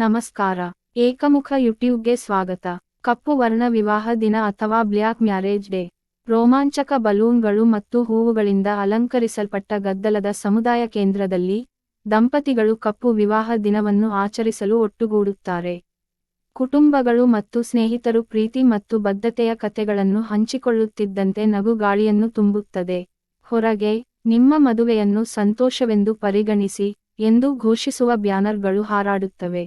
ನಮಸ್ಕಾರ. ಏಕಮುಖ ಯೂಟ್ಯೂಬ್ಗೆ ಸ್ವಾಗತ. ಕಪ್ಪು ವರ್ಣ ವಿವಾಹ ದಿನ ಅಥವಾ ಬ್ಲ್ಯಾಕ್ ಮ್ಯಾರೇಜ್ ಡೇ. ರೋಮಾಂಚಕ ಬಲೂನ್ಗಳು ಮತ್ತು ಹೂವುಗಳಿಂದ ಅಲಂಕರಿಸಲ್ಪಟ್ಟ ಗದ್ದಲದ ಸಮುದಾಯ ಕೇಂದ್ರದಲ್ಲಿ ದಂಪತಿಗಳು ಕಪ್ಪು ವಿವಾಹ ದಿನವನ್ನು ಆಚರಿಸಲು ಒಟ್ಟುಗೂಡುತ್ತಾರೆ. ಕುಟುಂಬಗಳು ಮತ್ತು ಸ್ನೇಹಿತರು ಪ್ರೀತಿ ಮತ್ತು ಬದ್ಧತೆಯ ಕಥೆಗಳನ್ನು ಹಂಚಿಕೊಳ್ಳುತ್ತಿದ್ದಂತೆ ನಗು ಗಾಳಿಯನ್ನು ತುಂಬುತ್ತದೆ. ಹೊರಗೆ, ನಿಮ್ಮ ಮದುವೆಯನ್ನು ಸಂತೋಷವೆಂದು ಪರಿಗಣಿಸಿ ಎಂದು ಘೋಷಿಸುವ ಬ್ಯಾನರ್ಗಳು ಹಾರಾಡುತ್ತವೆ.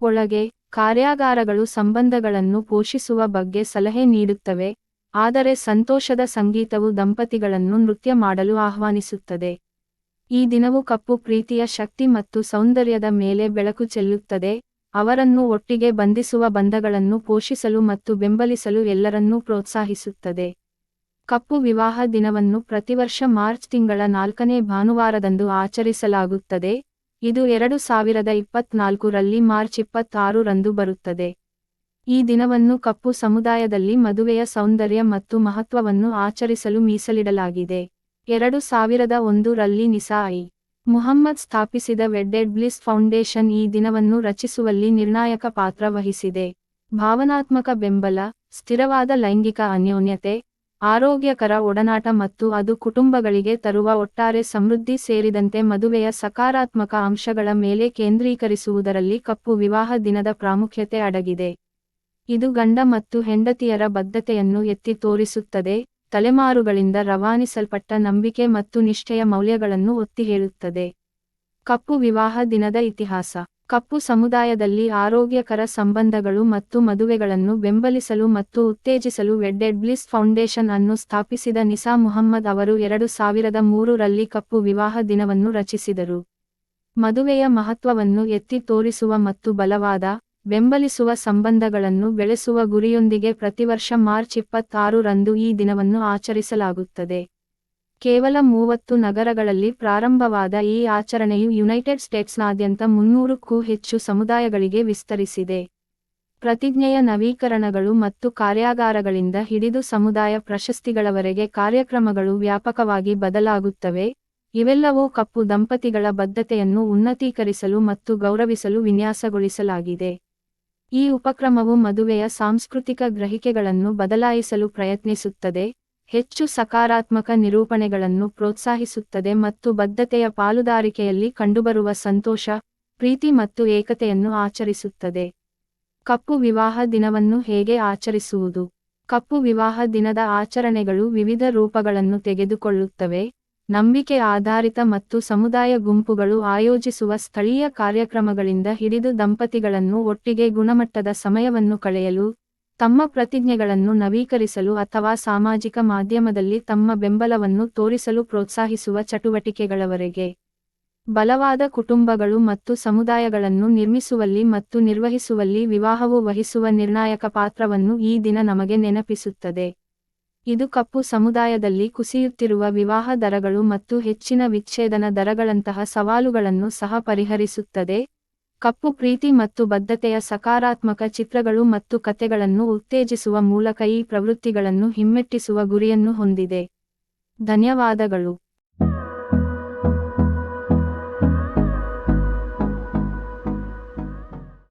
ಒಳಗೆ ಕಾರ್ಯಾಗಾರಗಳು ಸಂಬಂಧಗಳನ್ನು ಪೋಷಿಸುವ ಬಗ್ಗೆ ಸಲಹೆ ನೀಡುತ್ತವೆ, ಆದರೆ ಸಂತೋಷದ ಸಂಗೀತವು ದಂಪತಿಗಳನ್ನು ನೃತ್ಯ ಮಾಡಲು ಆಹ್ವಾನಿಸುತ್ತದೆ. ಈ ದಿನವು ಕಪ್ಪು ಪ್ರೀತಿಯ ಶಕ್ತಿ ಮತ್ತು ಸೌಂದರ್ಯದ ಮೇಲೆ ಬೆಳಕು ಚೆಲ್ಲುತ್ತದೆ, ಅವರನ್ನು ಒಟ್ಟಿಗೆ ಬಂಧಿಸುವ ಬಂಧಗಳನ್ನು ಪೋಷಿಸಲು ಮತ್ತು ಬೆಂಬಲಿಸಲು ಎಲ್ಲರನ್ನೂ ಪ್ರೋತ್ಸಾಹಿಸುತ್ತದೆ. ಕಪ್ಪು ವಿವಾಹ ದಿನವನ್ನು ಪ್ರತಿವರ್ಷ ಮಾರ್ಚ್ ತಿಂಗಳ ನಾಲ್ಕನೇ ಭಾನುವಾರದಂದು ಆಚರಿಸಲಾಗುತ್ತದೆ. ಇದು ಎರಡು ಸಾವಿರದ ಇಪ್ಪತ್ನಾಲ್ಕು ರಲ್ಲಿ ಮಾರ್ಚ್ ಇಪ್ಪತ್ತಾರು ರಂದು ಬರುತ್ತದೆ. ಈ ದಿನವನ್ನು ಕಪ್ಪು ಸಮುದಾಯದಲ್ಲಿ ಮದುವೆಯ ಸೌಂದರ್ಯ ಮತ್ತು ಮಹತ್ವವನ್ನು ಆಚರಿಸಲು ಮೀಸಲಿಡಲಾಗಿದೆ. ಎರಡು ಸಾವಿರದ ಒಂದು ರಲ್ಲಿ ನಿಸಾಯಿ ಮುಹಮ್ಮದ್ ಸ್ಥಾಪಿಸಿದ ವೆಡ್ಡೆಡ್ ಬ್ಲಿಸ್ ಫೌಂಡೇಶನ್ ಈ ದಿನವನ್ನು ರಚಿಸುವಲ್ಲಿ ನಿರ್ಣಾಯಕ ಪಾತ್ರ ವಹಿಸಿದೆ. ಭಾವನಾತ್ಮಕ ಬೆಂಬಲ, ಸ್ಥಿರವಾದ ಲೈಂಗಿಕ ಅನ್ಯೋನ್ಯತೆ ಆರೋಗ್ಯಕರ ಒಡನಾಟ ಮತ್ತು ಅದು ಕುಟುಂಬಗಳಿಗೆ ತರುವ ಒಟ್ಟಾರೆ ಸಮೃದ್ಧಿ ಸೇರಿದಂತೆ ಮದುವೆಯ ಸಕಾರಾತ್ಮಕ ಅಂಶಗಳ ಮೇಲೆ ಕೇಂದ್ರೀಕರಿಸುವುದರಲ್ಲಿ ಕಪ್ಪು ವಿವಾಹ ದಿನದ ಪ್ರಾಮುಖ್ಯತೆ ಅಡಗಿದೆ. ಇದು ಗಂಡ ಮತ್ತು ಹೆಂಡತಿಯರ ಬದ್ಧತೆಯನ್ನು ಎತ್ತಿ ತೋರಿಸುತ್ತದೆ, ತಲೆಮಾರುಗಳಿಂದ ರವಾನಿಸಲ್ಪಟ್ಟ ನಂಬಿಕೆ ಮತ್ತು ನಿಷ್ಠೆಯ ಮೌಲ್ಯಗಳನ್ನು ಒತ್ತಿ ಹೇಳುತ್ತದೆ. ಕಪ್ಪು ವಿವಾಹ ದಿನದ ಇತಿಹಾಸ. ಕಪ್ಪು ಸಮುದಾಯದಲ್ಲಿ ಆರೋಗ್ಯಕರ ಸಂಬಂಧಗಳು ಮತ್ತು ಮದುವೆಗಳನ್ನು ಬೆಂಬಲಿಸಲು ಮತ್ತು ಉತ್ತೇಜಿಸಲು ವೆಡ್ಡೆಡ್ ಬ್ಲಿಸ್ ಫೌಂಡೇಶನ್ ಅನ್ನು ಸ್ಥಾಪಿಸಿದ ನಿಸಾ ಮುಹಮ್ಮದ್ ಅವರು ಎರಡು ಸಾವಿರದ ಮೂರು ರಲ್ಲಿ ಕಪ್ಪು ವಿವಾಹ ದಿನವನ್ನು ರಚಿಸಿದರು. ಮದುವೆಯ ಮಹತ್ವವನ್ನು ಎತ್ತಿ ತೋರಿಸುವ ಮತ್ತು ಬಲವಾದ, ಬೆಂಬಲಿಸುವ ಸಂಬಂಧಗಳನ್ನು ಬೆಳೆಸುವ ಗುರಿಯೊಂದಿಗೆ ಪ್ರತಿವರ್ಷ ಮಾರ್ಚ್ ಇಪ್ಪತ್ತಾರು ರಂದು ಈ ದಿನವನ್ನು ಆಚರಿಸಲಾಗುತ್ತದೆ. ಕೇವಲ ಮೂವತ್ತು ನಗರಗಳಲ್ಲಿ ಪ್ರಾರಂಭವಾದ ಈ ಆಚರಣೆಯು ಯುನೈಟೆಡ್ ಸ್ಟೇಟ್ಸ್ನಾದ್ಯಂತ ಮುನ್ನೂರಕ್ಕೂ ಹೆಚ್ಚು ಸಮುದಾಯಗಳಿಗೆ ವಿಸ್ತರಿಸಿದೆ. ಪ್ರತಿಜ್ಞೆಯ ನವೀಕರಣಗಳು ಮತ್ತು ಕಾರ್ಯಾಗಾರಗಳಿಂದ ಹಿಡಿದು ಸಮುದಾಯ ಪ್ರಶಸ್ತಿಗಳವರೆಗೆ ಕಾರ್ಯಕ್ರಮಗಳು ವ್ಯಾಪಕವಾಗಿ ಬದಲಾಗುತ್ತವೆ. ಇವೆಲ್ಲವೂ ಕಪ್ಪು ದಂಪತಿಗಳ ಬದ್ಧತೆಯನ್ನು ಉನ್ನತೀಕರಿಸಲು ಮತ್ತು ಗೌರವಿಸಲು ವಿನ್ಯಾಸಗೊಳಿಸಲಾಗಿದೆ. ಈ ಉಪಕ್ರಮವು ಮದುವೆಯ ಸಾಂಸ್ಕೃತಿಕ ಗ್ರಹಿಕೆಗಳನ್ನು ಬದಲಾಯಿಸಲು ಪ್ರಯತ್ನಿಸುತ್ತದೆ. ಹೆಚ್ಚು ಸಕಾರಾತ್ಮಕ ನಿರೂಪಣೆಗಳನ್ನು ಪ್ರೋತ್ಸಾಹಿಸುತ್ತದೆ ಮತ್ತು ಬದ್ಧತೆಯ ಪಾಲುದಾರಿಕೆಯಲ್ಲಿ ಕಂಡುಬರುವ ಸಂತೋಷ, ಪ್ರೀತಿ ಮತ್ತು ಏಕತೆಯನ್ನು ಆಚರಿಸುತ್ತದೆ. ಕಪ್ಪು ವಿವಾಹ ದಿನವನ್ನು ಹೇಗೆ ಆಚರಿಸುವುದು? ಕಪ್ಪು ವಿವಾಹ ದಿನದ ಆಚರಣೆಗಳು ವಿವಿಧ ರೂಪಗಳನ್ನು ತೆಗೆದುಕೊಳ್ಳುತ್ತವೆ. ನಂಬಿಕೆ ಆಧಾರಿತ ಮತ್ತು ಸಮುದಾಯ ಗುಂಪುಗಳು ಆಯೋಜಿಸುವ ಸ್ಥಳೀಯ ಕಾರ್ಯಕ್ರಮಗಳಿಂದ ಹಿಡಿದು ದಂಪತಿಗಳನ್ನು ಒಟ್ಟಿಗೆ ಗುಣಮಟ್ಟದ ಸಮಯವನ್ನು ಕಳೆಯಲು ತಮ್ಮ ಪ್ರತಿಜ್ಞೆಗಳನ್ನು ನವೀಕರಿಸಲು ಅಥವಾ ಸಾಮಾಜಿಕ ಮಾಧ್ಯಮದಲ್ಲಿ ತಮ್ಮ ಬೆಂಬಲವನ್ನು ತೋರಿಸಲು ಪ್ರೋತ್ಸಾಹಿಸುವ ಚಟುವಟಿಕೆಗಳವರೆಗೆ. ಬಲವಾದ ಕುಟುಂಬಗಳು ಮತ್ತು ಸಮುದಾಯಗಳನ್ನು ನಿರ್ಮಿಸುವಲ್ಲಿ ಮತ್ತು ನಿರ್ವಹಿಸುವಲ್ಲಿ ವಿವಾಹವು ವಹಿಸುವ ನಿರ್ಣಾಯಕ ಪಾತ್ರವನ್ನು ಈ ದಿನ ನಮಗೆ ನೆನಪಿಸುತ್ತದೆ. ಇದು ಕಪ್ಪು ಸಮುದಾಯದಲ್ಲಿ ಕುಸಿಯುತ್ತಿರುವ ವಿವಾಹ ದರಗಳು ಮತ್ತು ಹೆಚ್ಚಿನ ವಿಚ್ಛೇದನ ದರಗಳಂತಹ ಸವಾಲುಗಳನ್ನು ಸಹ ಪರಿಹರಿಸುತ್ತದೆ. ಕಪ್ಪು ಪ್ರೀತಿ ಮತ್ತು ಬದ್ಧತೆಯ ಸಕಾರಾತ್ಮಕ ಚಿತ್ರಗಳು ಮತ್ತು ಕಥೆಗಳನ್ನು ಉತ್ತೇಜಿಸುವ ಮೂಲಕ ಈ ಪ್ರವೃತ್ತಿಗಳನ್ನು ಹಿಮ್ಮೆಟ್ಟಿಸುವ ಗುರಿಯನ್ನು ಹೊಂದಿದೆ. ಧನ್ಯವಾದಗಳು.